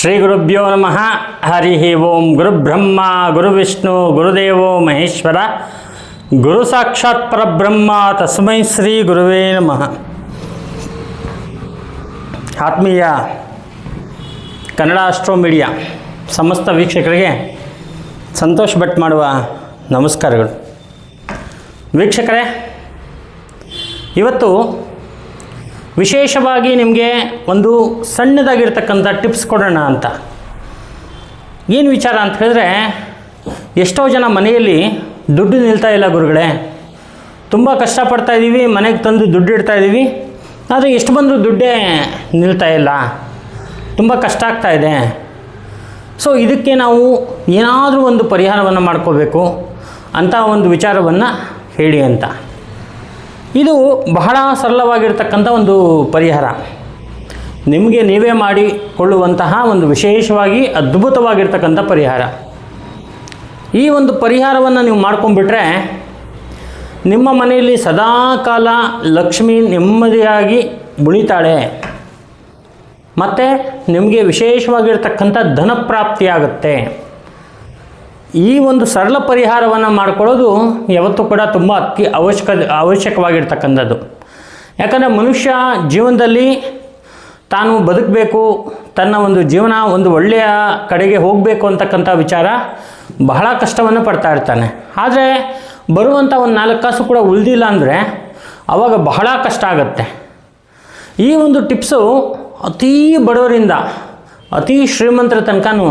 ಶ್ರೀ ಗುರುಭ್ಯೋ ನಮಃ. ಹರಿ ಓಂ ಗುರುಬ್ರಹ್ಮ ಗುರುವಿಷ್ಣು ಗುರುದೇವೋ ಮಹೇಶ್ವರ. ಗುರು ಸಾಕ್ಷಾತ್ ಪರಬ್ರಹ್ಮ, ತಸ್ಮೈ ಶ್ರೀ ಗುರುವೇ ನಮಃ. ಆತ್ಮೀಯ ಕನ್ನಡ ಅಸ್ಟ್ರೋ ಮೀಡಿಯಾ ಸಮಸ್ತ ವೀಕ್ಷಕರಿಗೆ ಸಂತೋಷ್ ಭಟ್ ಮಾಡುವ ನಮಸ್ಕಾರಗಳು. ವೀಕ್ಷಕರೇ, ಇವತ್ತು ವಿಶೇಷವಾಗಿ ನಿಮಗೆ ಒಂದು ಸಣ್ಣದಾಗಿರ್ತಕ್ಕಂಥ ಟಿಪ್ಸ್ ಕೊಡೋಣ ಅಂತ. ಏನು ವಿಚಾರ ಅಂತ ಹೇಳಿದ್ರೆ, ಎಷ್ಟೋ ಜನ ಮನೆಯಲ್ಲಿ ದುಡ್ಡು ನಿಲ್ತಾ ಇಲ್ಲ ಗುರುಗಳೇ. ತುಂಬ ಕಷ್ಟಪಡ್ತಾ ಇದ್ದೀವಿ ಮನೆಗೆ ತಂದು ದುಡ್ಡು ಇಡ್ತಾ ಇದ್ದೀವಿ ಆದರೆ ಎಷ್ಟು ಬಂದರೂ ದುಡ್ಡೇ ನಿಲ್ತಾ ಇಲ್ಲ. ತುಂಬ ಕಷ್ಟ ಆಗ್ತಾ ಇದೆ. ಸೊ ಇದಕ್ಕೆ ನಾವು ಏನಾದರೂ ಒಂದು ಪರಿಹಾರವನ್ನು ಮಾಡ್ಕೋಬೇಕು ಅಂತ ಒಂದು ವಿಚಾರವನ್ನು ಹೇಳಿ ಅಂತ. ಇದು ಬಹಳ ಸರಳವಾಗಿರ್ತಕ್ಕಂಥ ಒಂದು ಪರಿಹಾರ. ನಿಮಗೆ ನೀವೇ ಮಾಡಿಕೊಳ್ಳುವಂತಹ ಒಂದು ವಿಶೇಷವಾಗಿ ಅದ್ಭುತವಾಗಿರ್ತಕ್ಕಂಥ ಪರಿಹಾರ. ಈ ಒಂದು ಪರಿಹಾರವನ್ನು ನೀವು ಮಾಡ್ಕೊಂಡ್ಬಿಟ್ರೆ ನಿಮ್ಮ ಮನೆಯಲ್ಲಿ ಸದಾಕಾಲ ಲಕ್ಷ್ಮಿ ನೆಮ್ಮದಿಯಾಗಿ ಉಳಿತಾಳೆ. ಮತ್ತು ನಿಮಗೆ ವಿಶೇಷವಾಗಿರ್ತಕ್ಕಂಥ ಧನ ಪ್ರಾಪ್ತಿಯಾಗುತ್ತೆ. ಈ ಒಂದು ಸರಳ ಪರಿಹಾರವನ್ನು ಮಾಡ್ಕೊಳ್ಳೋದು ಯಾವತ್ತೂ ಕೂಡ ತುಂಬ ಅತಿ ಅವಶ್ಯಕ ಅವಶ್ಯಕವಾಗಿರ್ತಕ್ಕಂಥದ್ದು. ಯಾಕಂದರೆ ಮನುಷ್ಯ ಜೀವನದಲ್ಲಿ ತಾನು ಬದುಕಬೇಕು, ತನ್ನ ಒಂದು ಜೀವನ, ಒಂದು ಒಳ್ಳೆಯ ಕಡೆಗೆ ಹೋಗಬೇಕು ಅಂತಕ್ಕಂಥ ವಿಚಾರ ಬಹಳ ಕಷ್ಟವನ್ನು ಪಡ್ತಾ ಇರ್ತಾನೆ. ಆದರೆ ಬರುವಂಥ ಒಂದು ನಾಲ್ಕು ಕಾಸು ಕೂಡ ಉಳಿದಿಲ್ಲ ಅಂದರೆ ಆವಾಗ ಬಹಳ ಕಷ್ಟ ಆಗುತ್ತೆ. ಈ ಒಂದು ಟಿಪ್ಸು ಅತೀ ಬಡವರಿಂದ, ಅತೀ ಶ್ರೀಮಂತರ ತನಕನೂ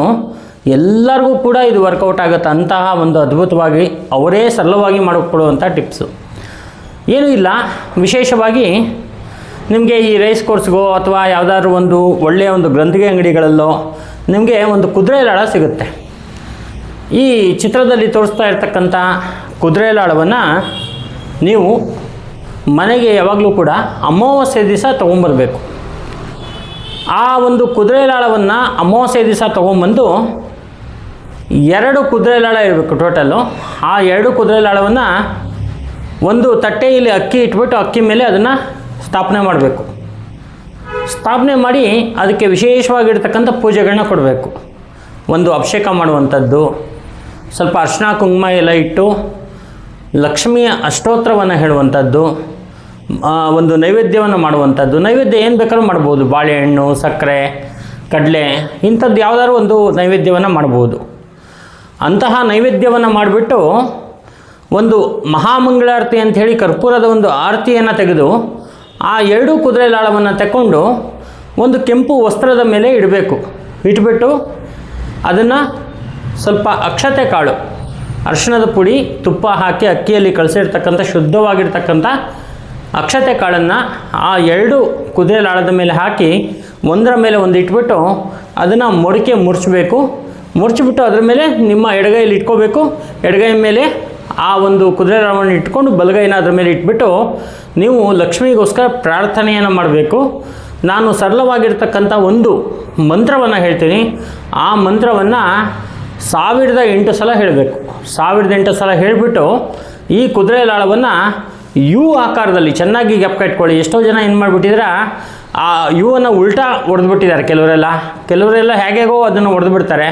ಎಲ್ಲರಿಗೂ ಕೂಡ ಇದು ವರ್ಕೌಟ್ ಆಗುತ್ತೆ ಅಂತಹ ಒಂದು ಅದ್ಭುತವಾಗಿ ಅವರೇ ಸರಳವಾಗಿ ಮಾಡಿಕೊಡುವಂಥ ಟಿಪ್ಸು ಏನೂ ಇಲ್ಲ, ವಿಶೇಷವಾಗಿ ನಿಮಗೆ ಈ ರೈಸ್ ಕೋರ್ಸ್ಗೋ ಅಥವಾ ಯಾವುದಾದ್ರೂ ಒಂದು ಒಳ್ಳೆಯ ಒಂದು ಗ್ರಂಥಿಗೆ ಅಂಗಡಿಗಳಲ್ಲೋ ನಿಮಗೆ ಒಂದು ಕುದುರೆ ಲಾಳ ಸಿಗುತ್ತೆ. ಈ ಚಿತ್ರದಲ್ಲಿ ತೋರಿಸ್ತಾ ಇರ್ತಕ್ಕಂಥ ಕುದುರೆ ಲಾಳವನ್ನು ನೀವು ಮನೆಗೆ ಯಾವಾಗಲೂ ಕೂಡ ಅಮಾವಾಸ್ಯೆ ದಿವಸ ತೊಗೊಂಬರ್ಬೇಕು. ಆ ಒಂದು ಕುದುರೆ ಲಾಳವನ್ನು ಅಮಾವಾಸ್ಯೆ ದಿವಸ ತೊಗೊಂಬಂದು ಎರಡು ಕುದುರೆ ಲಾಳ ಇರಬೇಕು ಟೋಟಲ್ಲು. ಆ ಎರಡು ಕುದುರೆ ಲಾಳವನ್ನು ಒಂದು ತಟ್ಟೆಯಲ್ಲಿ ಅಕ್ಕಿ ಇಟ್ಬಿಟ್ಟು ಅಕ್ಕಿ ಮೇಲೆ ಅದನ್ನು ಸ್ಥಾಪನೆ ಮಾಡಬೇಕು. ಸ್ಥಾಪನೆ ಮಾಡಿ ಅದಕ್ಕೆ ವಿಶೇಷವಾಗಿರ್ತಕ್ಕಂಥ ಪೂಜೆಗಳನ್ನ ಕೊಡಬೇಕು. ಒಂದು ಅಭಿಷೇಕ ಮಾಡುವಂಥದ್ದು, ಸ್ವಲ್ಪ ಅರ್ಶಿನ ಕುಂಕುಮ ಎಲ್ಲ ಇಟ್ಟು ಲಕ್ಷ್ಮಿಯ ಅಷ್ಟೋತ್ರವನ್ನು ಹೇಳುವಂಥದ್ದು ಒಂದು ನೈವೇದ್ಯವನ್ನು ಮಾಡುವಂಥದ್ದು. ನೈವೇದ್ಯ ಏನು ಬೇಕಾದ್ರೂ ಮಾಡ್ಬೋದು. ಬಾಳೆಹಣ್ಣು, ಸಕ್ಕರೆ, ಕಡಲೆ ಇಂಥದ್ದು ಯಾವುದಾದ್ರು ಒಂದು ನೈವೇದ್ಯವನ್ನು ಮಾಡ್ಬೋದು. ಅಂತಹ ನೈವೇದ್ಯವನ್ನು ಮಾಡಿಬಿಟ್ಟು ಒಂದು ಮಹಾಮಂಗಳಾರತಿ ಅಂತ ಹೇಳಿ ಕರ್ಪೂರದ ಒಂದು ಆರತಿಯನ್ನು ತೆಗೆದು ಆ ಎರಡೂ ಕುದುರೆ ಲಾಳವನ್ನು ತಗೊಂಡು ಒಂದು ಕೆಂಪು ವಸ್ತ್ರದ ಮೇಲೆ ಇಡಬೇಕು. ಇಟ್ಬಿಟ್ಟು ಅದನ್ನು ಸ್ವಲ್ಪ ಅಕ್ಷತೆ ಕಾಳು ಅರಿಶಿಣದ ಪುಡಿ, ತುಪ್ಪ ಹಾಕಿ ಅಕ್ಕಿಯಲ್ಲಿ ಕಳಿಸಿರ್ತಕ್ಕಂಥ, ಶುದ್ಧವಾಗಿರ್ತಕ್ಕಂಥ ಅಕ್ಷತೆ ಕಾಳನ್ನು ಆ ಎರಡು ಕುದುರೆ ಲಾಳದ ಮೇಲೆ ಹಾಕಿ ಒಂದರ ಮೇಲೆ ಒಂದು ಇಟ್ಬಿಟ್ಟು ಅದನ್ನು ಮೊಡಕೆ ಮುರ್ಚಬೇಕು. ಮುರ್ಚಿಬಿಟ್ಟು ಅದ್ರ ಮೇಲೆ ನಿಮ್ಮ ಎಡಗೈಯಲ್ಲಿ ಇಟ್ಕೋಬೇಕು. ಎಡಗೈ ಮೇಲೆ ಆ ಒಂದು ಕುದುರೆ ರಾಮಣ್ಣ ಇಟ್ಕೊಂಡು ಬಲಗೈನ ಅದ್ರ ಮೇಲೆ ಇಟ್ಬಿಟ್ಟು ನೀವು ಲಕ್ಷ್ಮಿಗೋಸ್ಕರ ಪ್ರಾರ್ಥನೆಯನ್ನು ಮಾಡಬೇಕು. ನಾನು ಸರಳವಾಗಿರ್ತಕ್ಕಂಥ ಒಂದು ಮಂತ್ರವನ್ನು ಹೇಳ್ತೀನಿ. ಆ ಮಂತ್ರವನ್ನು ಸಾವಿರದ ಎಂಟು ಸಲ ಹೇಳಬೇಕು. ಸಾವಿರದ ಎಂಟು ಸಲ ಹೇಳಿಬಿಟ್ಟು ಈ ಕುದುರೆ ಲಾಳವನ್ನು ಯು ಆಕಾರದಲ್ಲಿ ಚೆನ್ನಾಗಿ ಗೆಪ್ಕ ಇಟ್ಕೊಳ್ಳಿ ಎಷ್ಟೋ ಜನ ಏನು ಮಾಡಿಬಿಟ್ಟಿದ್ರೆ? ಆ ಯುವನ್ನು ಉಲ್ಟಾ ಹೊಡೆದ್ಬಿಟ್ಟಿದ್ದಾರೆ ಕೆಲವರೆಲ್ಲ. ಕೆಲವರೆಲ್ಲ ಹೇಗೇಗೋ ಅದನ್ನು ಹೊಡೆದು ಬಿಡ್ತಾರೆ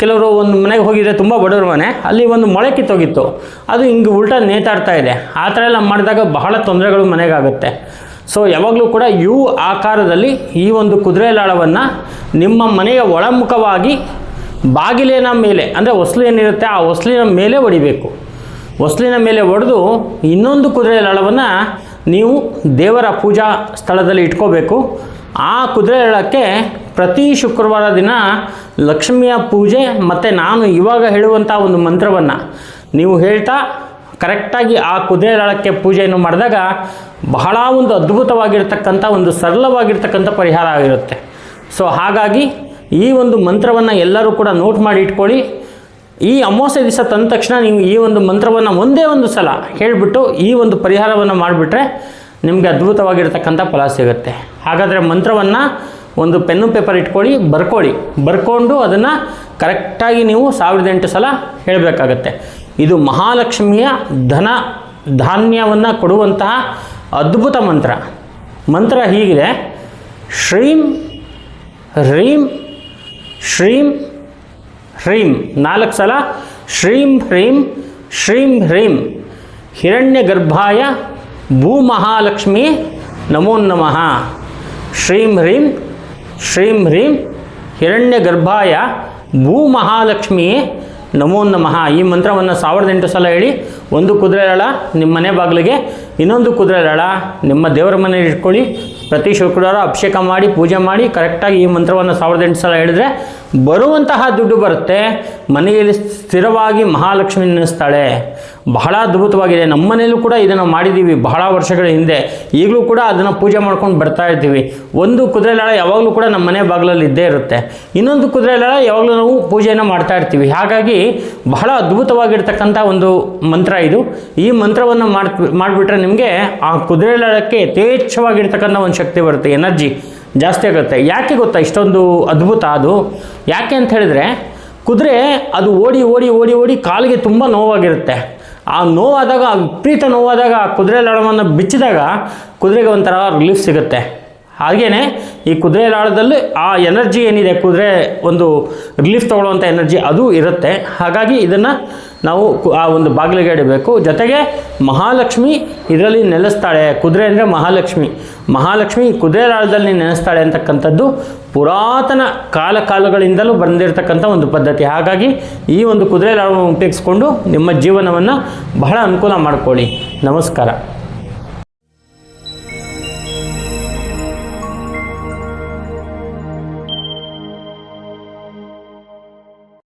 ಕೆಲವರು ಒಂದು ಮನೆಗೆ ಹೋಗಿದ್ರೆ ತುಂಬ ಬಡವ್ರ ಮನೆ, ಅಲ್ಲಿ ಒಂದು ಮೊಳೆ ಕಿತ್ತೋಗಿತ್ತು. ಅದು ಹಿಂಗೆ ಉಲ್ಟಾ ನೇತಾಡ್ತಾ ಇದೆ. ಆ ಥರ ಎಲ್ಲ ಮಾಡಿದಾಗ ಬಹಳ ತೊಂದರೆಗಳು ಮನೆಗಾಗುತ್ತೆ. ಸೊ ಯಾವಾಗಲೂ ಕೂಡ ಯು ಆಕಾರದಲ್ಲಿ ಈ ಒಂದು ಕುದುರೆ ಲಾಳವನ್ನು ನಿಮ್ಮ ಮನೆಯ ಒಳಮುಖವಾಗಿ ಬಾಗಿಲಿನ ಮೇಲೆ, ಅಂದರೆ ಹೊಸ್ಲು ಏನಿರುತ್ತೆ ಆ ಹೊಸ್ಲಿನ ಮೇಲೆ ಹೊಡಿಬೇಕು ಹೊಸ್ಲಿನ ಮೇಲೆ ಹೊಡೆದು ಇನ್ನೊಂದು ಕುದುರೆ ಲಾಳವನ್ನು ನೀವು ದೇವರ ಪೂಜಾ ಸ್ಥಳದಲ್ಲಿ ಇಟ್ಕೋಬೇಕು. ಆ ಕುದುರೆ ಹೇಳೋಕ್ಕೆ ಪ್ರತಿ ಶುಕ್ರವಾರ ದಿನ ಲಕ್ಷ್ಮಿಯ ಪೂಜೆ ಮತ್ತು ನಾನು ಇವಾಗ ಹೇಳುವಂಥ ಒಂದು ಮಂತ್ರವನ್ನು. ನೀವು ಹೇಳ್ತಾ ಕರೆಕ್ಟಾಗಿ ಆ ಕುದುರೆ ಲಾಳಕ್ಕೆ ಪೂಜೆಯನ್ನು ಮಾಡಿದಾಗ ಬಹಳ ಒಂದು ಅದ್ಭುತವಾಗಿರ್ತಕ್ಕಂಥ ಒಂದು ಸರಳವಾಗಿರ್ತಕ್ಕಂಥ ಪರಿಹಾರ ಆಗಿರುತ್ತೆ. ಸೊ ಹಾಗಾಗಿ ಈ ಒಂದು ಮಂತ್ರವನ್ನು ಎಲ್ಲರೂ ಕೂಡ ನೋಟ್ ಮಾಡಿ ಇಟ್ಕೊಳ್ಳಿ. ಈ ಅಮಾವಾಸ್ಯ ದಿವಸ ತಂದ ತಕ್ಷಣ ನೀವು ಈ ಒಂದು ಮಂತ್ರವನ್ನು ಒಂದೇ ಒಂದು ಸಲ ಹೇಳಿಬಿಟ್ಟು ಈ ಒಂದು ಪರಿಹಾರವನ್ನು ಮಾಡಿಬಿಟ್ರೆ ನಿಮಗೆ ಅದ್ಭುತವಾಗಿರ್ತಕ್ಕಂಥ ಫಲ ಸಿಗುತ್ತೆ. ಹಾಗಾದರೆ ಮಂತ್ರವನ್ನು ಒಂದು ಪೆನ್ನು ಪೇಪರ್ ಇಟ್ಕೊಳ್ಳಿ, ಬರ್ಕೊಳ್ಳಿ. ಬರ್ಕೊಂಡು ಅದನ್ನು ಕರೆಕ್ಟಾಗಿ ನೀವು ಸಾವಿರದ ಎಂಟು ಸಲ ಹೇಳಬೇಕಾಗತ್ತೆ. ಇದು ಮಹಾಲಕ್ಷ್ಮಿಯ ಧನ ಧಾನ್ಯವನ್ನು ಕೊಡುವಂತಹ ಅದ್ಭುತ ಮಂತ್ರ. ಮಂತ್ರ ಹೀಗಿದೆ, ಶ್ರೀಂ, ಹ್ರೀಂ, ಶ್ರೀಂ ಹ್ರೀಂ. ನಾಲ್ಕು ಸಲ ಶ್ರೀಂ ಹ್ರೀಂ ಶ್ರೀಂ ಹ್ರೀಂ. ಹಿರಣ್ಯ ಗರ್ಭಾಯ ಭೂಮಹಾಲಕ್ಷ್ಮಿ ನಮೋ ನಮಃ. ಶ್ರೀಂ ಹ್ರೀಂ ಶ್ರೀಂ ಹ್ರೀಂ. ಹಿರಣ್ಯ ಗರ್ಭಾಯ ಭೂಮಹಾಲಕ್ಷ್ಮಿ ನಮೋ ನಮಃ. ಈ ಮಂತ್ರವನ್ನು ಸಾವಿರದ ಎಂಟು ಸಲ ಹೇಳಿ, ಒಂದು ಕುದುರೆ ನಿಮ್ಮ ಮನೆ ಬಾಗಿಲಿಗೆ, ಇನ್ನೊಂದು ಕುದುರೆಲಾಳ ನಿಮ್ಮ ದೇವರ ಮನೆ ಇಟ್ಕೊಳ್ಳಿ. ಪ್ರತಿ ಶುಕ್ರವಾರ ಅಭಿಷೇಕ ಮಾಡಿ, ಪೂಜೆ ಮಾಡಿ ಕರೆಕ್ಟಾಗಿ ಈ ಮಂತ್ರವನ್ನು ಸಾವಿರದ ಎಂಟು ಸಲ ಹೇಳಿದ್ರೆ ಬರುವಂತಹ ದುಡ್ಡು ಬರುತ್ತೆ, ಮನೆಯಲ್ಲಿ ಸ್ಥಿರವಾಗಿ ಮಹಾಲಕ್ಷ್ಮಿ ನೆನೆಸ್ತಾಳೆ. ಬಹಳ ಅದ್ಭುತವಾಗಿದೆ. ನಮ್ಮ ಮನೆಯಲ್ಲೂ ಕೂಡ ಇದನ್ನು ಮಾಡಿದ್ದೀವಿ ಬಹಳ ವರ್ಷಗಳ ಹಿಂದೆ. ಈಗಲೂ ಕೂಡ ಅದನ್ನು ಪೂಜೆ ಮಾಡ್ಕೊಂಡು ಬರ್ತಾ ಇರ್ತೀವಿ ಒಂದು ಕುದುರೆಲಾಳ ಯಾವಾಗಲೂ ಕೂಡ ನಮ್ಮ ಮನೆ ಬಾಗಿಲಲ್ಲಿ ಇದ್ದೇ ಇರುತ್ತೆ. ಇನ್ನೊಂದು ಕುದುರೆಲಾಳ ಯಾವಾಗಲೂ ನಾವು ಪೂಜೆಯನ್ನು ಮಾಡ್ತಾ ಇರ್ತೀವಿ. ಹಾಗಾಗಿ ಬಹಳ ಅದ್ಭುತವಾಗಿರ್ತಕ್ಕಂಥ ಒಂದು ಮಂತ್ರ ಇದು. ಈ ಮಂತ್ರವನ್ನು ಮಾಡಿ ಮಾಡಿಬಿಟ್ರೆ ನಿಮಗೆ ಆ ಕುದುರೆಲಾಳಕ್ಕೆ ಯಥೇಚ್ಛವಾಗಿರ್ತಕ್ಕಂಥ ಒಂದು ಶಕ್ತಿ ಬರುತ್ತೆ, ಎನರ್ಜಿ. ಜಾಸ್ತಿ ಆಗುತ್ತೆ. ಯಾಕೆ ಗೊತ್ತಾ? ಇಷ್ಟೊಂದು ಅದ್ಭುತ ಅದು. ಯಾಕೆ ಅಂತ ಹೇಳಿದ್ರೆ, ಕುದುರೆ ಅದು ಓಡಿ ಓಡಿ ಓಡಿ ಓಡಿ ಕಾಲಿಗೆ ತುಂಬ ನೋವಾಗಿರುತ್ತೆ. ಆ ನೋವಾದಾಗ, ಆ ವಿಪರೀತ ನೋವಾದಾಗ ಆ ಕುದುರೆ ಲಡವನ್ನು ಬಿಚ್ಚಿದಾಗ ಕುದುರೆಗೆ ಒಂಥರ ರಿಲೀಫ್ ಸಿಗುತ್ತೆ. ಹಾಗೆಯೇ ಈ ಕುದುರೆ ಲಾಳದಲ್ಲಿ ಆ ಎನರ್ಜಿ ಏನಿದೆ, ಕುದುರೆ ಒಂದು ರಿಲೀಫ್ ತೊಗೊಳ್ಳುವಂಥ ಎನರ್ಜಿ ಅದು ಇರುತ್ತೆ. ಹಾಗಾಗಿ ಇದನ್ನು ನಾವು ಆ ಒಂದು ಬಾಗಿಲಿಗೆ ಇಡಬೇಕು ಜೊತೆಗೆ ಮಹಾಲಕ್ಷ್ಮಿ ಇದರಲ್ಲಿ ನೆಲೆಸ್ತಾಳೆ. ಕುದುರೆ ಅಂದರೆ ಮಹಾಲಕ್ಷ್ಮಿ. ಮಹಾಲಕ್ಷ್ಮಿ ಕುದುರೆ ಲಾಳದಲ್ಲಿ ನೆನೆಸ್ತಾಳೆ ಅಂತಕ್ಕಂಥದ್ದು ಪುರಾತನ ಕಾಲ ಕಾಲಗಳಿಂದಲೂ ಬಂದಿರತಕ್ಕಂಥ ಒಂದು ಪದ್ಧತಿ. ಹಾಗಾಗಿ ಈ ಒಂದು ಕುದುರೆ ಲಾಳವನ್ನು ಉಪಯೋಗಿಸ್ಕೊಂಡು ನಿಮ್ಮ ಜೀವನವನ್ನು ಬಹಳ ಅನುಕೂಲ ಮಾಡಿಕೊಳ್ಳಿ. ನಮಸ್ಕಾರ.